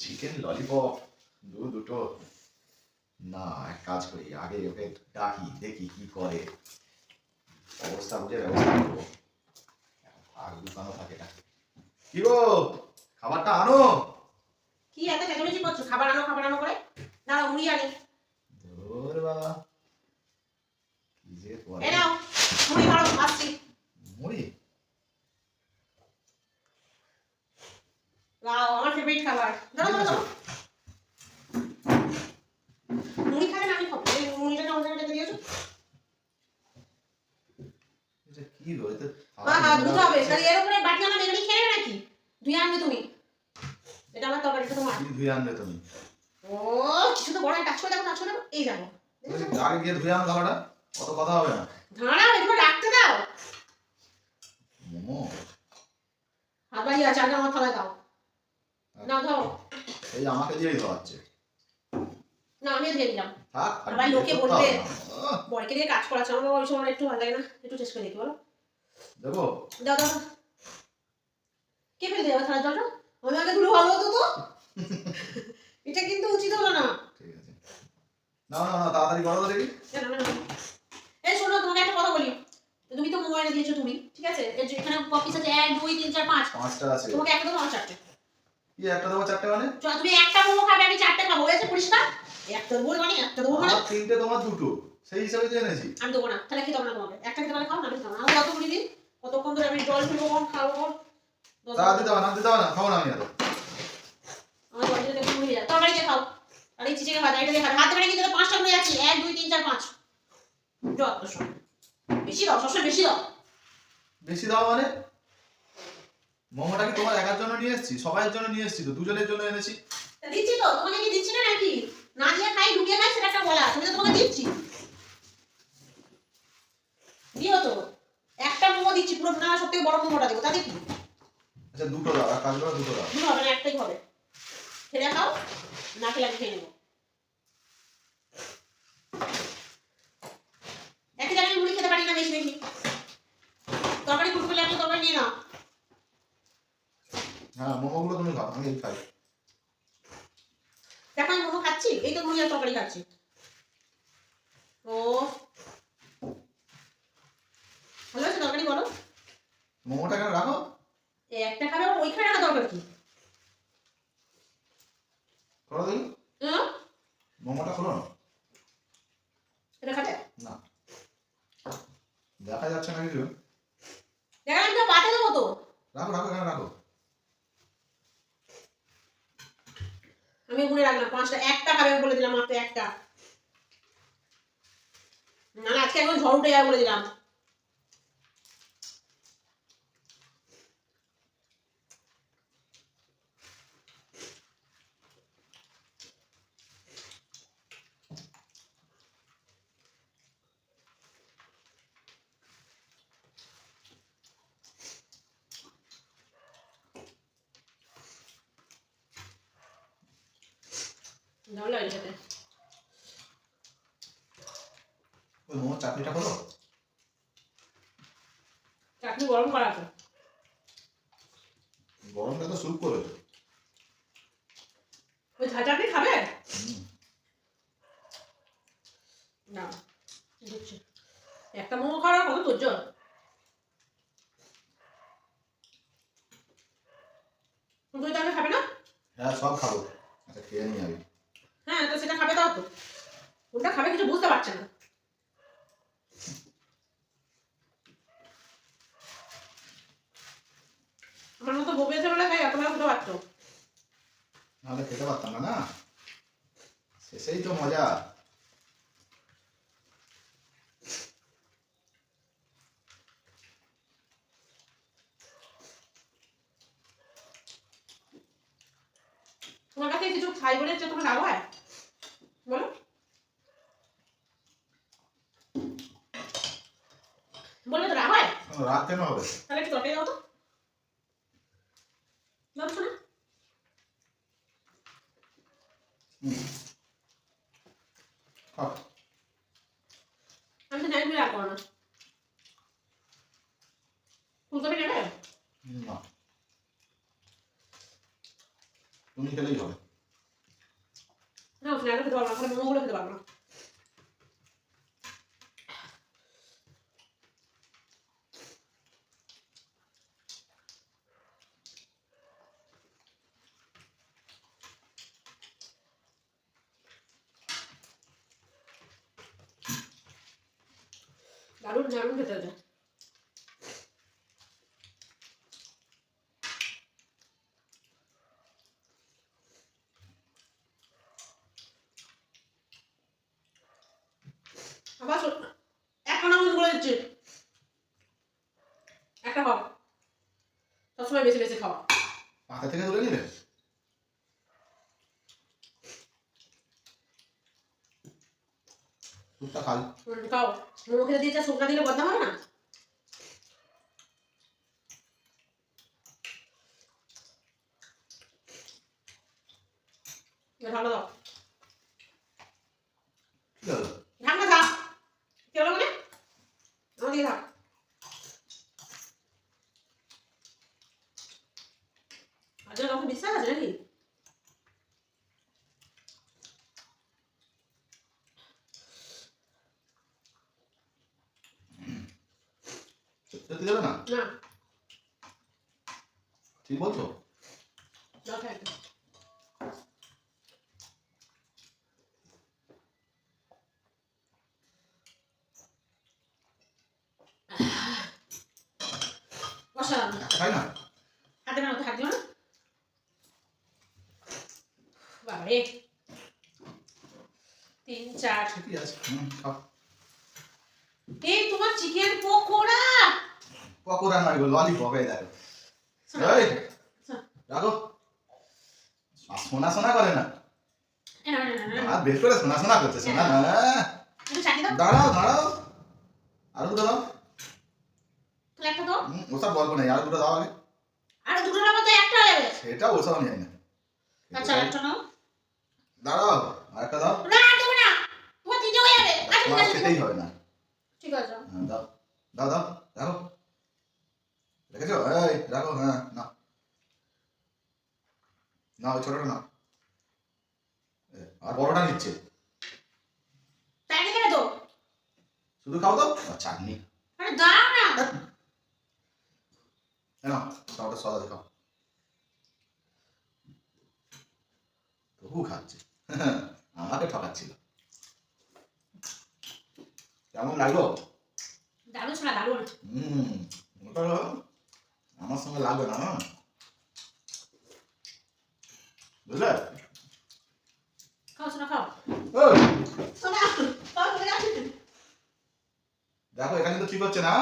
Chicken lollipop দু, দুটো। না, এক কাজ করি, আগে ওকে ডাকি, দেখি কি করে। অবস্থা বুঝে ব্যবস্থা করব। আর দোকানও থাকে না। কি গো, খাবারটা আনো। কি এত চেঁচামেচি করছ? খাবার আনো খাবার আনো করে। না উনি আনি ধর বাবা কি যে করে এ নাও মুড়ি ধরো আসছি মুড়ি লাও আমার ফেভারিট খাবার। ধরো ধরো ধরো মুড়ি খাবে না আমি খাব। এই মুড়িটা আমাদের রেখে দিয়েছ। এটা কি এটা হ্যাঁ হ্যাঁ হবে। তাহলে এর উপরে বাটি আমার এগুলি খেয়ে নাকি? ধুয়ে আনবে তুমি। এটা আমার তরকারিটা তোমার। আনবে তুমি? ও কিছু তো বড় টাচ করে দেখো টাচ করে দেখো এই দেখো। তুমি গিয়ে ধুয়ে আনো খাবারটা? অত কথা হবে না। দাঁড়াও এগুলো রাখতে দাও। মোমো। আগে আমার থালায় দাও। না ধরো। এই আমাকে দিয়েই ধোয়াচ্ছে না আমিও দিয়ে দিলাম। থাক আবার লোকে বলবে। বরকে দিয়ে কাজ করাচ্ছে। আমার ওই সময় একটু ভালো লাগে না। একটু চেষ্টা করে দেখি বলো। দেবো? দাও দাও। কে ফেলে দেবে? থালার জলটা? আমি আগে ধুলো ভালো হতো তো। এটা কিন্তু উচিত হলো না। ঠিক আছে। না না না তাড়াতাড়ি করো দেখি। এই শোনো তোমাকে একটা কথা বলি। তুমি তো মোবাইলে দিয়েছ তুমি ঠিক আছে? এখানে কপিস আছে এক দুই তিন চার পাঁচ। পাঁচটা আছে। তোমাকে একটা দেবো আমার চারটে। কি একটা দেবো চারটে মানে? চল তুমি একটা মোমো খাবে আমি চারটে খাব হয়েছে পরিষ্কার? একটা দেবো মানে একটা দেবো মানে তিনটে তোমার দুটো। সেই হিসাবে তো এনেছি। আমি দেবো না তাহলে খেতে না তোমাকে একটা খেতে পারলে খাও না আমি খেতে হবে না আমি কত দিন কতক্ষণ ধরে আমি জল ফেলব কখন খাব। দশ তা দিতে না দিতে না খাব না আমি এত আমার জলটা দেখে মুড়ে যায় দিয়ে খাও। আর এই চিচিকে ভাজা এটা দিয়ে খাও হাতে করে কিন্তু পাঁচটা করে যাচ্ছে। এক দুই তিন চার পাঁচ। যত বেশি দাও সবসময় বেশি দাও। বেশি দাও মানে? মোমোটা কি তোমার একার জন্য নিয়ে এসেছি? সবাইয়ের জন্য নিয়ে এসেছি তো দুজনের জন্য এনেছি। তা দিচ্ছি তো তোমাকে কি দিচ্ছি না নাকি? না দিয়ে খাই ঢুকিয়ে খাই সেটা একটা বলা। তুমি তো তোমাকে দিচ্ছি। দিও তো। একটা মোমো দিচ্ছি পুরো না সব থেকে বড় মোমোটা দেবো তাতে কি আচ্ছা দুটো দাও আর কাজ করো দুটো দাও। দুটো হবে না একটাই হবে। খেলে খাও না খেলে আমি খেয়ে নেব একই জায়গায় মুড়ি খেতে পারি না বেশি বেশি তরকারি ফুটবলে আমি তরকারি নিয়ে নাও হ্যাঁ মোমোগুলো তুমি খাও আমি এই খাই। দেখো আমি মোমো খাচ্ছি? এই তো মুড়ি আর তরকারি খাচ্ছি। ও। ভালো আছে তরকারি বলো? মোমোটা এখানে রাখো? এই একটা খাবে আবার ওইখানে রাখা দরকার কি? করো দেখি। মোমোটা খোলো না। এটা খাবে? না। দেখা যাচ্ছে না কিছু দেখা আমি তো পাতে দেবো তো রাখো রাখো এখানে রাখো আমি গুনে রাখলাম পাঁচটা একটা খাবে আমি বলে দিলাম মাত্র একটা না না, আজকে এখন ঝড় উঠে যাবে বলে দিলাম ঝড় লাগে খেতে ওই মোমোর চাটনিটা খোলো চাটনি গরম করা আছে। গরমটা তো স্যুপ করেছ। ওই চাটনি খাবে? না দিচ্ছি একটা মোমো খাওয়ার কত জল তুই তাহলে খাবে না? হ্যাঁ সব খাব। আচ্ছা খেয়ে নিই আমি। হ্যাঁ তো সেটা খাবে দাও তো। কোনটা খাবে কিছু বুঝতে পারছে না। আমার মতো বউ বলে খাই এতবার পারতো। নাহলে খেতে পারতাম না না? শেষেই তো মজা। তোমার কাছে কিছু খাই বলে তোমার রাগ হয় বলো। বলবে তো রাগ হয়। রাত কেন হবে? তাহলে একটু তরকারি দাও তো দাও তো শোনা হুম। খাও। আমি তো জানি তুমি রাগ করো না ফুলকপি নেবে না তুমি খেলেই হবে না স্ন্যাক্স খেতে পারব না খালি মোমোগুলো খেতে পারব না দারুণ দারুণ খেতে হয়েছে আবার একটা না করে দিচ্ছি। একটা খাও। সবসময় বেশি বেশি খাও। পাতা থেকে তুলে নিলে? স্যুপটা খাই। খাও। মোমো খেতে দিয়েছে শুকনা দিলে বদনাম হবে না? ঢাকনা দাও। ঠিক আছে। কি হলো মানে বিশ্বাস আছে নাকি? দেবে না? না। ঠিক বলছো? না? হাতে না হাত না। বাবারে। তিন চার। ঠিকই আছে। হুম খাও। এই তোমার চিকেন পকোড়া! পকোড়া নয় গো ললিপপ এই দেখো। এই। রাখো। শোনা শোনা করে না। না, না, না, না, না। আর বের করে শোনা শোনা করছে শোনা না একটু চাটি দাও। দাঁড়াও দাঁড়াও। আরও দুটো দাও। ওসব গল্প নেই আরও দুটো দাও আগে। আর দুটো নেব তো একটা যাবে সেটা ওসব আমি না। আচ্ছা একটা নাও। দাঁড়াও আর একটা দাও। না দেবো না। তোমার তিনটে হয়ে যাবে। আচ্ছা খেতেই হবে না। ঠিক আছে। হ্যাঁ, দাও। দাও দাও রেখেছো এই রাখো হ্যাঁ না না ওই ছোটটা না আর বড়টা নিচ্ছে। শুধু খাও তো? চাটনি। দাও না। না সবটা সদা খাও। তবু খাচ্ছে। আমাকে ঠকাচ্ছিল। কেমন লাগল? দারুণ শোনা দারুণ। হুম ওটা আমার সঙ্গে লাগবে না না বুঝলে? দেখো এখানে তো ঠিক হচ্ছে না?